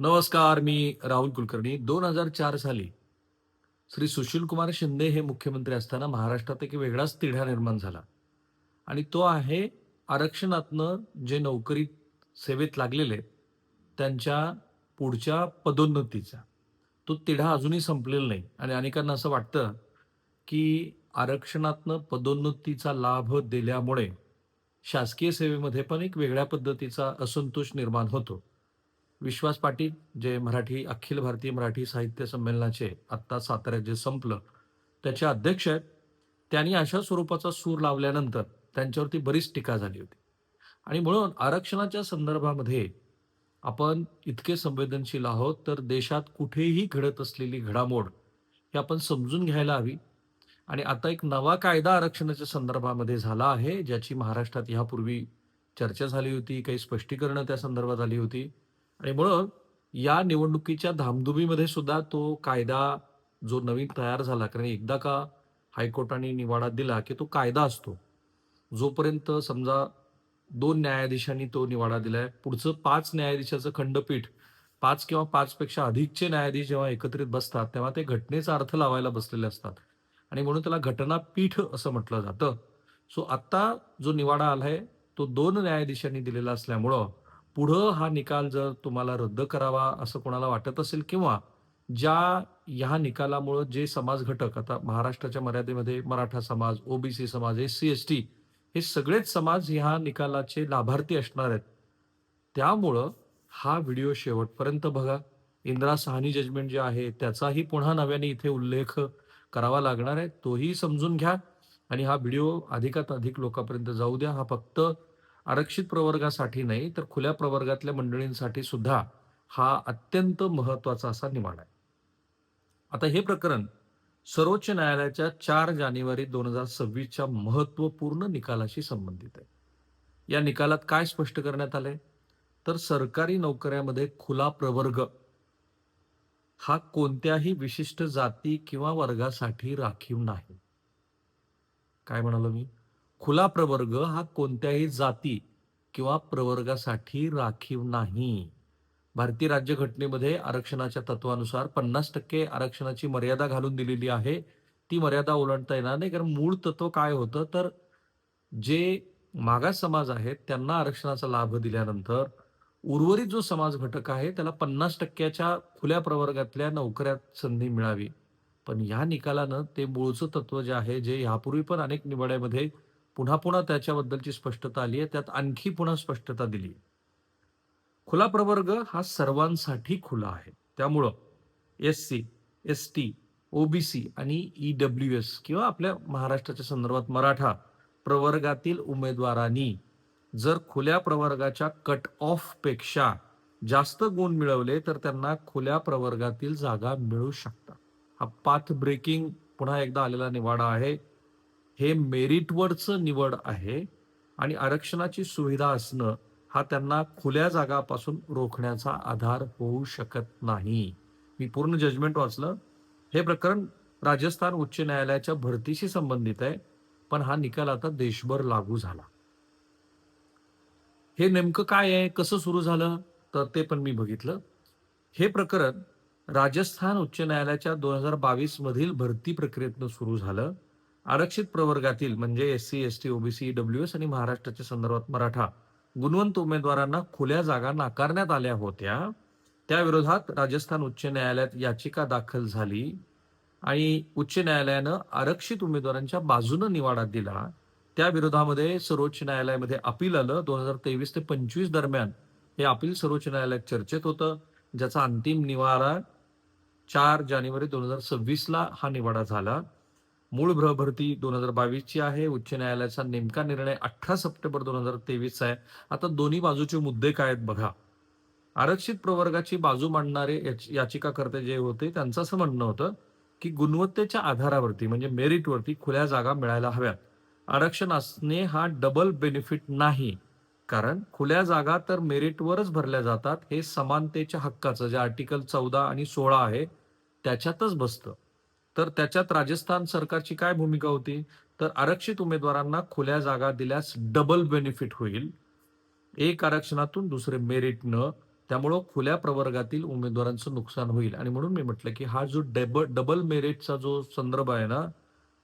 नमस्कार मी राहुल कुलकर्णी. दोन हजार चार साली श्री सुशील कुमार शिंदे हे मुख्यमंत्री असताना महाराष्ट्रात एक वेगळाच तिढा निर्माण झाला. आणि तो आहे आरक्षणातनं जे नोकरीत सेवेत लागलेले आहेत, त्यांच्या पुढच्या पदोन्नतीचा. तो तिढा अजूनही संपलेला नाही. आणि अनेकांना असं वाटतं की आरक्षणातनं पदोन्नतीचा लाभ दिल्यामुळे शासकीय सेवेमध्ये पण एक वेगळ्या पद्धतीचा असंतोष निर्माण होतो. विश्वास पाटील जे मराठी अखिल भारतीय मराठी साहित्य संमेलनाचे आत्ता साताऱ्यात जे संपलं त्याचे अध्यक्ष आहेत. त्यांनी अशा स्वरूपाचा सूर लावल्यानंतर त्यांच्यावरती बरीच टीका झाली होती. आणि म्हणून आरक्षणाच्या संदर्भामध्ये आपण इतके संवेदनशील आहोत तर देशात कुठेही घडत असलेली घडामोड हे आपण समजून घ्यायला हवी. आणि आता एक नवा कायदा आरक्षणाच्या संदर्भामध्ये झाला आहे ज्याची महाराष्ट्रात ह्यापूर्वी चर्चा झाली होती काही स्पष्टीकरणं त्या संदर्भात आली होती. आणि म्हणून या निवडणुकीच्या धामधुमीमध्ये सुद्धा तो कायदा जो नवीन तयार झाला कारण एकदा का हायकोर्टाने निवाडा दिला की तो कायदा असतो. जोपर्यंत समजा दोन न्यायाधीशांनी तो निवाडा दिलाय पुढचं पाच न्यायाधीशाचं खंडपीठ पाच किंवा पाचपेक्षा अधिकचे न्यायाधीश जेव्हा एकत्रित बसतात तेव्हा ते घटनेचा अर्थ लावायला बसलेले असतात. आणि म्हणून त्याला घटनापीठ असं म्हटलं जातं. सो आत्ता जो निवाडा आलाय तो दोन न्यायाधीशांनी दिलेला असल्यामुळं पुढं हा निकाल जर तुम्हाला रद्द करावा असं कोणाला वाटत असेल किंवा ज्या ह्या निकालामुळं जे समाज घटक आता महाराष्ट्राच्या मर्यादेमध्ये मराठा समाज ओबीसी समाज एस सी एस टी हे सगळेच समाज ह्या निकालाचे लाभार्थी असणार आहेत. त्यामुळं हा व्हिडिओ शेवटपर्यंत बघा. इंदिरा साहनी जजमेंट जे आहे त्याचाही पुन्हा नव्याने इथे उल्लेख करावा लागणार आहे. तोही समजून घ्या आणि हा व्हिडिओ अधिकात अधिक लोकांपर्यंत जाऊ द्या. हा फक्त आरक्षित प्रवर्गासाठी नाही तर खुल्या प्रवर्गातल्या मंडळींसाठी सुद्धा हा अत्यंत महत्त्वाचा असा निवाडा आहे. आता हे प्रकरण सर्वोच्च न्यायालयाच्या चार जानेवारी दोन हजार सव्वीसच्या महत्त्वपूर्ण निकालाशी संबंधित आहे. या निकालात काय स्पष्ट करण्यात आलंय? तर सरकारी नोकऱ्यामध्ये खुला प्रवर्ग हा कोणत्याही विशिष्ट जाती किंवा वर्गासाठी राखीव नाही. काय म्हणालो मी? खुला प्रवर्ग हा कोणत्याही जाती किंवा प्रवर्गासाठी राखीव नाही. भारतीय राज्यघटनेमध्ये आरक्षणाच्या तत्वानुसार पन्नास टक्के आरक्षणाची मर्यादा घालून दिलेली आहे. ती मर्यादा ओलांडता येणार नाही कारण मूळ तत्व काय होतं? तर जे मागास समाज आहेत त्यांना आरक्षणाचा लाभ दिल्यानंतर उर्वरित जो समाज घटक आहे त्याला पन्नास टक्क्याच्या खुल्या प्रवर्गातल्या नोकऱ्यात संधी मिळावी. पण या निकालानं ते मूळचं तत्व जे आहे जे ह्यापूर्वी पण अनेक निवड्यामध्ये पुन्हा पुन्हा त्याच्याबद्दलची स्पष्टता आली आहे त्यात आणखी पुन्हा स्पष्टता दिली खुला प्रवर्ग हा सर्वांसाठी खुला आहे. त्यामुळं S C S T OBC आणि ई डब्ल्यू एस किंवा आपल्या महाराष्ट्राच्या संदर्भात मराठा प्रवर्गातील उमेदवारांनी जर खुल्या प्रवर्गाच्या कट ऑफपेक्षा जास्त गुण मिळवले तर त्यांना खुल्या प्रवर्गातील जागा मिळू शकतात. हा पाथ ब्रेकिंग पुन्हा एकदा आलेला निवाडा आहे. हे मेरिटवरचं निवड आहे आणि आरक्षणाची सुविधा असणं हा त्यांना खुल्या जागापासून रोखण्याचा आधार होऊ शकत नाही. मी पूर्ण जजमेंट वाचलं. हे प्रकरण राजस्थान उच्च न्यायालयाच्या भरतीशी संबंधित आहे पण हा निकाल आता देशभर लागू झाला. हे नेमकं काय आहे? कसं सुरू झालं? तर ते पण मी बघितलं. हे प्रकरण राजस्थान उच्च न्यायालयाच्या दोन हजार बावीस मधील भरती प्रक्रियेतनं सुरू झालं. आरक्षित प्रवर्गातील म्हणजे S C S T OBC W S आणि महाराष्ट्राच्या संदर्भात मराठा गुणवंत उमेदवारांना खुल्या जागा नाकारण्यात आल्या होत्या. त्या विरोधात राजस्थान उच्च न्यायालयात याचिका दाखल झाली आणि उच्च न्यायालयानं आरक्षित उमेदवारांच्या बाजूनं निवाडा दिला. त्या विरोधामध्ये सर्वोच्च न्यायालयामध्ये अपील आलं. दोन हजार तेवीस ते पंचवीस दरम्यान हे अपील सर्वोच्च न्यायालयात चर्चेत होतं ज्याचा अंतिम निवाडा चार जानेवारी दोन हजार सव्वीसला हा निवाडा झाला. मूळ भ्र भरती दोन हजार बावीसची आहे. उच्च न्यायालयाचा नेमका निर्णय अठरा सप्टेंबर दोन हजार तेवीसचा आहे. आता दोन्ही बाजूचे मुद्दे काय आहेत बघा. आरक्षित प्रवर्गाची बाजू मांडणारे याच- याचिकाकर्ते जे होते त्यांचं असं म्हणणं होतं की गुणवत्तेच्या आधारावरती म्हणजे मेरिटवरती खुल्या जागा मिळायला हव्यात. आरक्षण असणे हा डबल बेनिफिट नाही. कारण खुल्या जागा तर मेरिटवरच भरल्या जातात हे समानतेच्या हक्काचं जे आर्टिकल चौदा आणि सोळा आहे त्याच्यातच बसतं. तर त्याच्यात राजस्थान सरकारची काय भूमिका होती? तर आरक्षित उमेदवारांना खुल्या जागा दिल्यास डबल बेनिफिट होईल. एक आरक्षणातून दुसरे मेरिटनं त्यामुळं खुल्या प्रवर्गातील उमेदवारांचं नुकसान होईल. आणि म्हणून मी म्हटलं की हा जो डबल डबल मेरिटचा जो संदर्भ आहे ना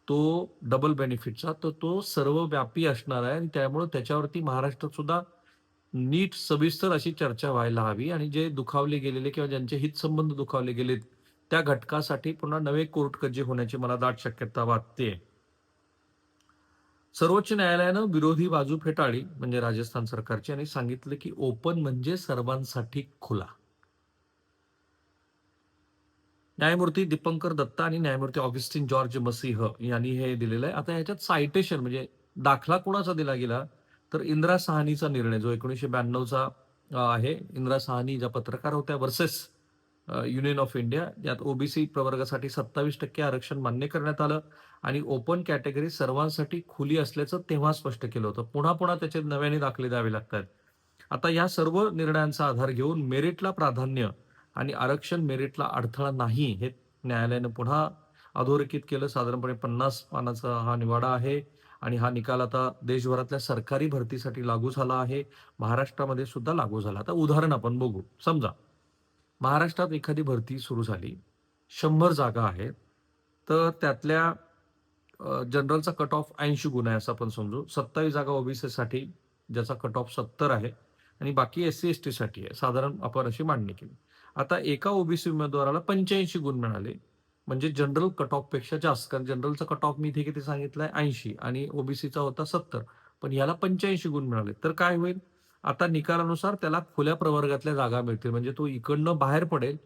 तो डबल बेनिफिटचा तर तो सर्वव्यापी असणार आहे. आणि त्यामुळे त्याच्यावरती महाराष्ट्रात सुद्धा नीट सविस्तर अशी चर्चा व्हायला हवी. आणि जे दुखावले गेलेले किंवा ज्यांचे हितसंबंध दुखावले गेलेत त्या घटकासाठी पुन्हा नवे कोर्ट कज्जे होण्याची मला दाट शक्यता वाटते सर्वोच्च न्यायालयानं विरोधी बाजू फेटाळली म्हणजे राजस्थान सरकारची आणि सांगितलं की ओपन म्हणजे सर्वांसाठी खुला. न्यायमूर्ती दीपंकर दत्ता आणि न्यायमूर्ती ऑगस्टिन जॉर्ज मसीह यांनी हे दिलेलं आहे. आता ह्याच्यात सायटेशन म्हणजे दाखला कोणाचा दिला गेला तर इंदिरा सहानीचा निर्णय जो एकोणीसशे ब्याण्णवचा आहे. इंदिरा सहानी ज्या पत्रकार होत्या वर्सेस युनियन ऑफ इंडिया यात ओबीसी प्रवर्गासाठी सत्तावीस टक्के आरक्षण मान्य करण्यात आलं आणि ओपन कॅटेगरी सर्वांसाठी खुली असल्याचं तेव्हा स्पष्ट केलं होतं. पुन्हा पुन्हा त्याचे नव्याने दाखले द्यावे लागतात. आता या सर्व निर्णयांचा आधार घेऊन मेरिटला प्राधान्य आणि आरक्षण मेरिटला अडथळा नाही हे न्यायालयानं पुन्हा अधोरेखित केलं. साधारणपणे पन्नास पानाचा हा निवाडा आहे आणि हा निकाल आता देशभरातल्या सरकारी भरतीसाठी लागू झाला आहे. महाराष्ट्रामध्ये सुद्धा लागू झाला. आता उदाहरण आपण बघू. समजा महाराष्ट्रात एखादी भरती सुरू झाली. शंभर जागा आहेत. तर त्यातल्या जनरलचा कट ऑफ ऐंशी गुण आहे असं आपण समजू. सत्तावीस जागा ओबीसीसाठी ज्याचा कट ऑफ सत्तर आहे. आणि बाकी एस सी एस टीसाठी आहे. साधारण आपण अशी मांडणी केली. आता एका ओबीसी उमेदवाराला पंच्याऐंशी गुण मिळाले. म्हणजे जनरल कट ऑफपेक्षा जास्त. कारण जनरलचा कट ऑफ मी इथे किती सांगितलंय? ऐंशी. आणि ओबीसीचा होता सत्तर. पण याला पंच्याऐंशी गुण मिळाले. तर काय होईल? आता निकालानुसार त्याला खुल्या प्रवर्गातल्या जागा मिळतील. म्हणजे तो इकडनं बाहेर पडेल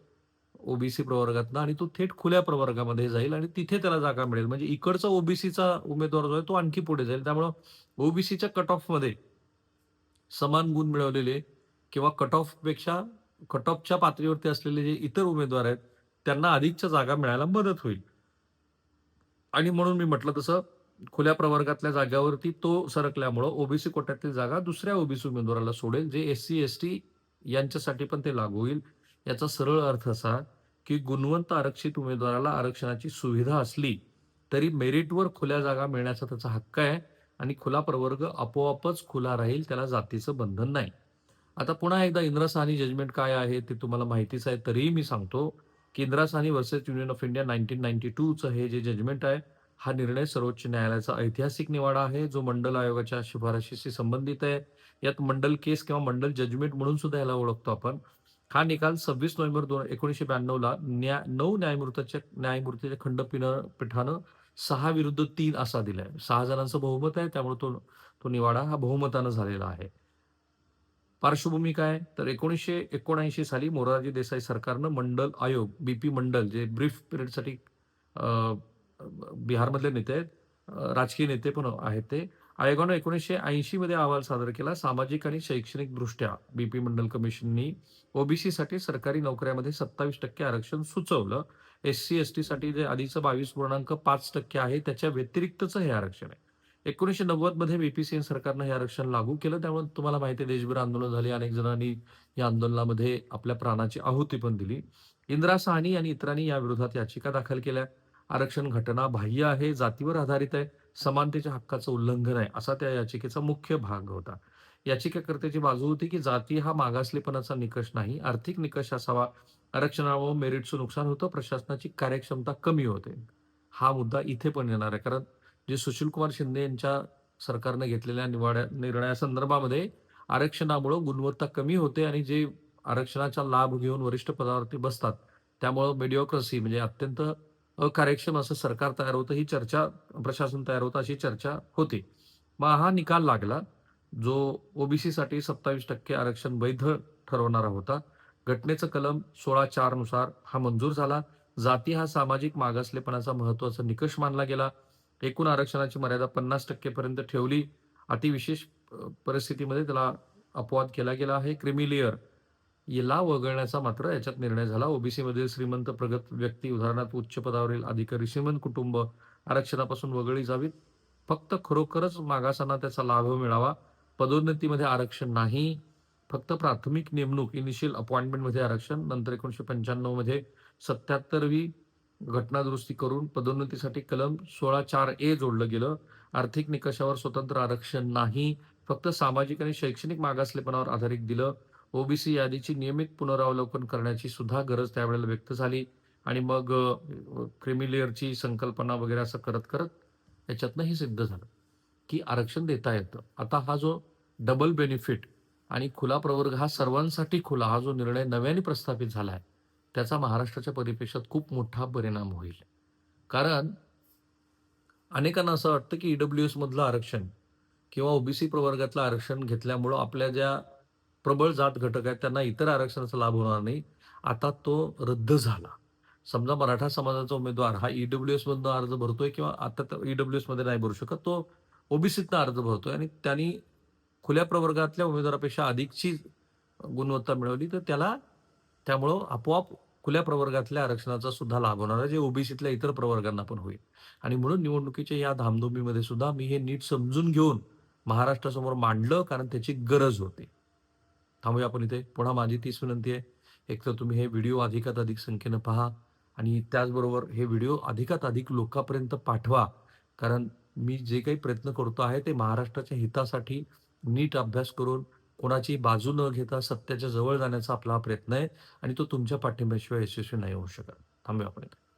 ओबीसी प्रवर्गातनं आणि तो थेट खुल्या प्रवर्गामध्ये जाईल आणि तिथे त्याला जागा मिळेल. म्हणजे इकडचा ओबीसीचा उमेदवार जो आहे तो आणखी पुढे जाईल. त्यामुळं ओबीसीच्या कट ऑफमध्ये समान गुण मिळवलेले किंवा कट ऑफपेक्षा कट ऑफच्या पातळीवरती असलेले जे इतर उमेदवार आहेत त्यांना अधिकच्या जागा मिळायला मदत होईल. आणि म्हणून मी म्हटलं तसं खुल्या प्रवर्गातल्या जागावरती तो सरकल्यामुळं ओबीसी कोट्यातील जागा दुसऱ्या ओबीसी उमेदवाराला सोडेल जे एस सी एस टी यांच्यासाठी पण ते लागू होईल. याचा सरळ अर्थ असा की गुणवंत आरक्षित उमेदवाराला आरक्षणाची सुविधा असली तरी मेरिटवर खुल्या जागा मिळण्याचा त्याचा हक्क आहे आणि खुला प्रवर्ग आपोआपच खुला राहील त्याला जातीचं बंधन नाही. आता पुन्हा एकदा इंदिरा साहनी जजमेंट काय आहे ते तुम्हाला माहितीच आहे तरीही मी सांगतो की Indira Sawhney versus union of India nineteen ninety टूचं हे जे जजमेंट आहे हा निर्णय सर्वोच्च न्यायालयाचा ऐतिहासिक निवाडा आहे जो मंडल आयोगाच्या शिफारशीशी संबंधित आहे. यात मंडल केस किंवा मंडल जजमेंट म्हणून सुद्धा याला ओळखतो आपण. हा निकाल सव्वीस नोव्हेंबर दोन एकोणीसशे ब्याण्णवला न्याय नऊ न्यायमूर्तीच्या न्यायमूर्तीच्या खंडपीठानं पीठानं सहा विरुद्ध तीन असा दिलाय. सहा जणांचं बहुमत आहे त्यामुळे तो तो निवाडा हा बहुमतानं झालेला आहे. पार्श्वभूमी काय? तर एकोणीसशे एकोणऐंशी साली मोरारजी देसाई सरकारनं मंडल आयोग बीपी मंडल जे ब्रीफ पिरियडसाठी बिहारमधले नेते आहेत राजकीय नेते पण आहेत ते. आयोगानं एकोणीसशे ऐंशी मध्ये अहवाल सादर केला. सामाजिक आणि शैक्षणिक दृष्ट्या बीपी मंडल कमिशननी ओबीसीसाठी सरकारी नोकऱ्यामध्ये सत्तावीस टक्के आरक्षण सुचवलं. एस सी एस टी साठी जे आधीचं बावीस पूर्णांक पाच टक्के आहे त्याच्या व्यतिरिक्तचं हे आरक्षण आहे. एकोणीसशे नव्वदमध्ये बीपीसीएन सरकारनं हे आरक्षण लागू केलं त्यामुळे तुम्हाला माहिती आहे देशभर आंदोलन झाली. अनेक जणांनी या आंदोलनामध्ये आपल्या प्राणाची आहुती पण दिली. इंदिरा साहनी आणि इतरांनी या विरोधात याचिका दाखल केल्या. आरक्षण घटना बाह्य आहे जातीवर आधारित आहे समानतेच्या हक्काचं उल्लंघन आहे असा त्या याचिकेचा मुख्य भाग होता. याचिकाकर्त्याची बाजू होती की जाती हा मागासलेपणाचा निकष नाही आर्थिक निकष असावा आरक्षणामुळे मेरिटचं नुकसान होतं प्रशासनाची कार्यक्षमता कमी होते. हा मुद्दा इथे पण येणार आहे कारण जे सुशील कुमार शिंदे यांच्या सरकारने घेतलेल्या निवाड्या निर्णयासंदर्भामध्ये आरक्षणामुळं गुणवत्ता कमी होते आणि जे आरक्षणाचा लाभ घेऊन वरिष्ठ पदावरती बसतात त्यामुळं मेडिओक्रसी म्हणजे अत्यंत अकार्यक्षम असं सरकार तयार होतं ही चर्चा प्रशासन तयार होतं अशी चर्चा होती. मग हा निकाल लागला जो ओबीसीसाठी सत्तावीस टक्के आरक्षण वैध ठरवणारा होता. घटनेचं कलम सोळा चारनुसार हा मंजूर झाला. जाती हा सामाजिक मागासलेपणाचा महत्त्वाचा निकष मानला गेला. एकूण आरक्षणाची मर्यादा पन्नास टक्केपर्यंत ठेवली. अतिविशेष परिस्थितीमध्ये त्याला अपवाद केला गेला आहे. क्रिमिलियर याला वगळण्याचा मात्र याच्यात निर्णय झाला. ओबीसी मधील श्रीमंत प्रगत व्यक्ती उदाहरणार्थ उच्च पदावरील अधिकारी श्रीमंत कुटुंब आरक्षणापासून वगळली जावीत. फक्त खरोखरच मागासांना त्याचा लाभ मिळावा. पदोन्नतीमध्ये आरक्षण नाही. फक्त प्राथमिक नेमणूक इनिशियल अपॉइंटमेंटमध्ये आरक्षण नंतर एकोणीशे पंच्याण्णवमध्ये सत्याहत्तरवी घटना दुरुस्ती करून पदोन्नतीसाठी कलम सोळा चार ए जोडलं गेलं. आर्थिक निकषावर स्वतंत्र आरक्षण नाही. फक्त सामाजिक आणि शैक्षणिक मागासलेपणावर आधारित दिलं. ओबीसी यादीची नियमित पुनरावलोकन करण्याची सुद्धा गरज त्यावेळेला व्यक्त झाली. आणि मग क्रिमिलेअरची संकल्पना वगैरे असं करत करत याच्यातनं हे सिद्ध झालं की आरक्षण देता येतं. आता हा जो डबल बेनिफिट आणि खुला प्रवर्ग हा सर्वांसाठी खुला हा जो निर्णय नव्याने प्रस्थापित झाला आहे त्याचा महाराष्ट्राच्या परिपेक्षात खूप मोठा परिणाम होईल. कारण अनेकांना असं वाटतं की ईडब्ल्यू डब्ल्यू एसमधलं आरक्षण किंवा ओबीसी प्रवर्गातलं आरक्षण घेतल्यामुळं आपल्या ज्या प्रबळ जात घटक आहेत त्यांना इतर आरक्षणाचा लाभ होणार नाही. आता तो रद्द झाला. समजा मराठा समाजाचा उमेदवार हा ईडब्ल्यू एस मधनं अर्ज भरतोय किंवा आता ईडब्ल्यू एसमध्ये नाही भरू शकत तो ओबीसीतनं अर्ज भरतोय आणि त्यांनी खुल्या प्रवर्गातल्या उमेदवारापेक्षा अधिकची गुणवत्ता मिळवली तर त्याला त्यामुळं आपोआप खुल्या प्रवर्गातल्या आरक्षणाचा सुद्धा लाभ होणार आहे जे ओबीसीतल्या इतर प्रवर्गांना पण होईल. आणि म्हणून निवडणुकीच्या या धामधुमीमध्ये सुद्धा मी हे नीट समजून घेऊन महाराष्ट्रासमोर मांडलं कारण त्याची गरज होती. थांबूया आपण इथे. पुन्हा माझी तीच विनंती आहे. एक तर तुम्ही हे व्हिडिओ अधिकात अधिक संख्येनं पहा आणि त्याचबरोबर हे व्हिडिओ अधिकात अधिक लोकांपर्यंत पाठवा. कारण मी जे काही प्रयत्न करतो आहे ते महाराष्ट्राच्या हितासाठी नीट अभ्यास करून कोणाची बाजू न घेता सत्याच्या जवळ जाण्याचा आपला हा प्रयत्न आहे आणि तो तुमच्या पाठिंब्याशिवाय यशस्वी नाही होऊ शकत. थांबूया आपण इथे.